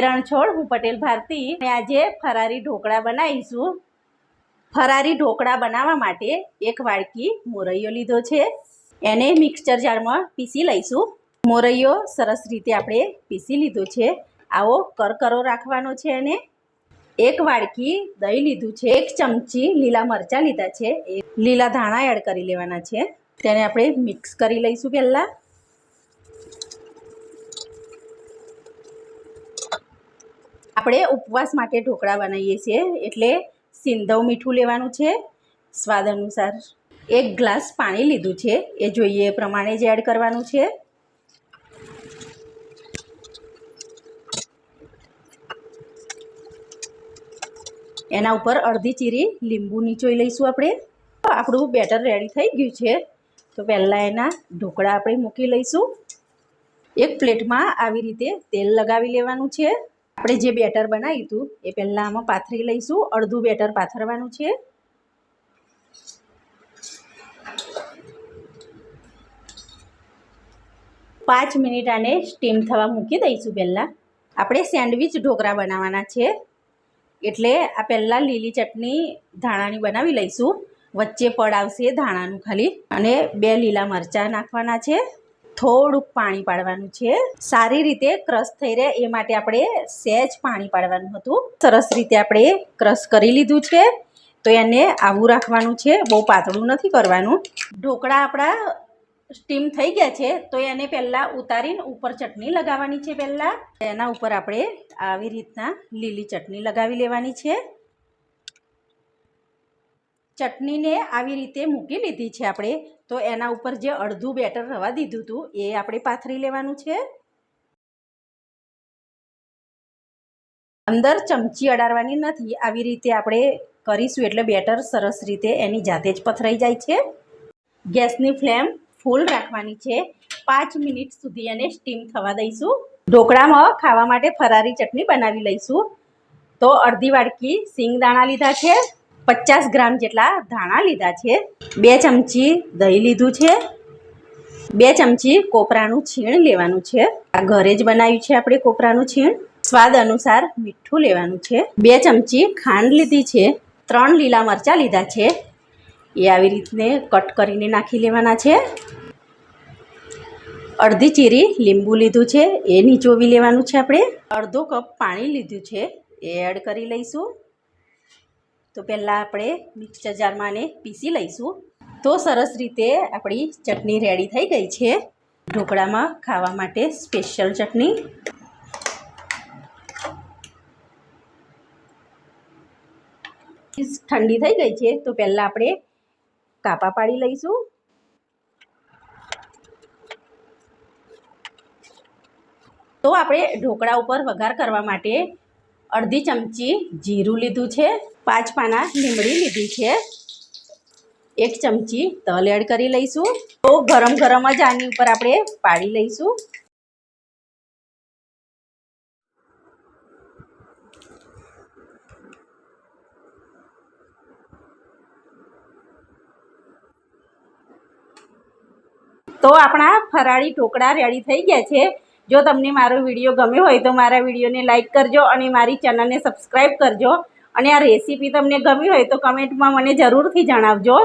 રણછોડ હું પટેલ ભારતી. અને આજે ફરારી ઢોકળા બનાવીશું. ફરારી ઢોકળા બનાવવા માટે એક વાડકી મોરૈયો લીધો છે. એને મિક્સચર જારમાં પીસી લઈશું. મોરૈયો સરસ રીતે આપણે પીસી લીધો છે. આવો કરકરો રાખવાનો છે એને. એક વાડકી દહીં લીધું છે. એક ચમચી લીલા મરચાં લીધા છે. એક લીલા ધાણા એડ કરી લેવાના છે. તેને આપણે મિક્સ કરી લઈશું પહેલાં. આપણે ઉપવાસ માટે ઢોકળા બનાવીએ છીએ, એટલે સિંધવ મીઠું લેવાનું છે, સ્વાદ અનુસાર. એક ગ્લાસ પાણી લીધું છે, એ જોઈએ એ પ્રમાણે જ એડ કરવાનું છે. એના ઉપર અડધી ચીરી લીંબુ નીચોઈ લઈશું આપણે. આપણું બેટર રેડી થઈ ગયું છે. તો પહેલાં એના ઢોકળા આપણે મૂકી લઈશું. એક પ્લેટમાં આવી રીતે તેલ લગાવી લેવાનું છે. આપણે જે બેટર બનાવ્યું હતું, એ પહેલાં આમાં પાથરી લઈશું. અડધું બેટર પાથરવાનું છે. પાંચ મિનિટ આને સ્ટીમ થવા મૂકી દઈશું પહેલાં. આપણે સેન્ડવિચ ઢોકળા બનાવવાના છે. એટલે આ પહેલાં લીલી ચટણી ધાણાની બનાવી લઈશું. વચ્ચે પડ આવશે ધાણાનું ખાલી. અને બે લીલા મરચાં નાખવાના છે. થોડુંક પાણી પાડવાનું છે. સારી રીતે ક્રશ થઈ રહે એ માટે આપણે સહેજ પાણી પાડવાનું હતું. સરસ રીતે આપણે ક્રશ કરી લીધું છે. તો એને આવું રાખવાનું છે. બહુ પાતળું નથી કરવાનું. ઢોકળા આપણા સ્ટીમ થઈ ગયા છે. તો એને પહેલાં ઉતારીને ઉપર ચટણી લગાવવાની છે પહેલાં. એના ઉપર આપણે આવી રીતના લીલી ચટણી લગાવી લેવાની છે. ચટણીને આવી રીતે મૂકી લીધી છે આપણે. તો એના ઉપર જે અડધું બેટર રવા દીધું હતું એ આપણે પાથરી લેવાનું છે. અંદર ચમચી અડાડવાની નથી, આવી રીતે આપણે કરીશું એટલે બેટર સરસ રીતે એની જાતે જ પથરાઈ જાય છે. ગેસની ફ્લેમ ફૂલ રાખવાની છે. પાંચ મિનિટ સુધી એને સ્ટીમ થવા દઈશું. ઢોકળામાં ખાવા માટે ફરારી ચટણી બનાવી લઈશું. તો અડધી વાડકી સિંગ દાણા લીધા છે. પચાસ ગ્રામ જેટલા ધાણા લીધા છે. બે ચમચી દહીં લીધું છે. બે ચમચી કોપરાનું છીણ લેવાનું છે. આ ઘરે જ બનાવ્યું છે આપણે કોપરાનું છીણ. સ્વાદ અનુસાર મીઠું લેવાનું છે. બે ચમચી ખાંડ લીધી છે. ત્રણ લીલા મરચાં લીધા છે. એ આવી રીતને કટ કરીને નાખી લેવાના છે. અડધી ચીરી લીંબુ લીધું છે. એ નીચોવી લેવાનું છે આપણે. અડધો કપ પાણી લીધું છે. એ એડ કરી લઈશું. તો પહેલાં આપણે મિક્સર જારમાં આને પીસી લઈશું. તો સરસ રીતે આપણી ચટણી રેડી થઈ ગઈ છે. ઢોકળામાં ખાવા માટે સ્પેશિયલ ચટણી. ઠંડી થઈ ગઈ છે, તો પહેલાં આપણે કાપા પાડી લઈશું. તો આપણે ઢોકળા ઉપર વઘાર કરવા માટે અડધી ચમચી જીરું લીધું છે, પાંચ પાના લીમડી લીધી છે. એક ચમચી તલ એડ કરી લઈશું. તો ગરમ ગરમ જ આની ઉપર આપણે પાડી લઈશું. તો આપણા ફરાળી ઢોકળા રેડી થઈ ગયા છે. જો તમને મારો વીડિયો ગમ્યો હોય તો મારા વિડીયોને લાઇક કરજો અને મારી ચેનલને સબસ્ક્રાઈબ કરજો. અને આ રેસીપી તમને ગમી હોય તો કમેન્ટમાં મને જરૂરથી જણાવજો.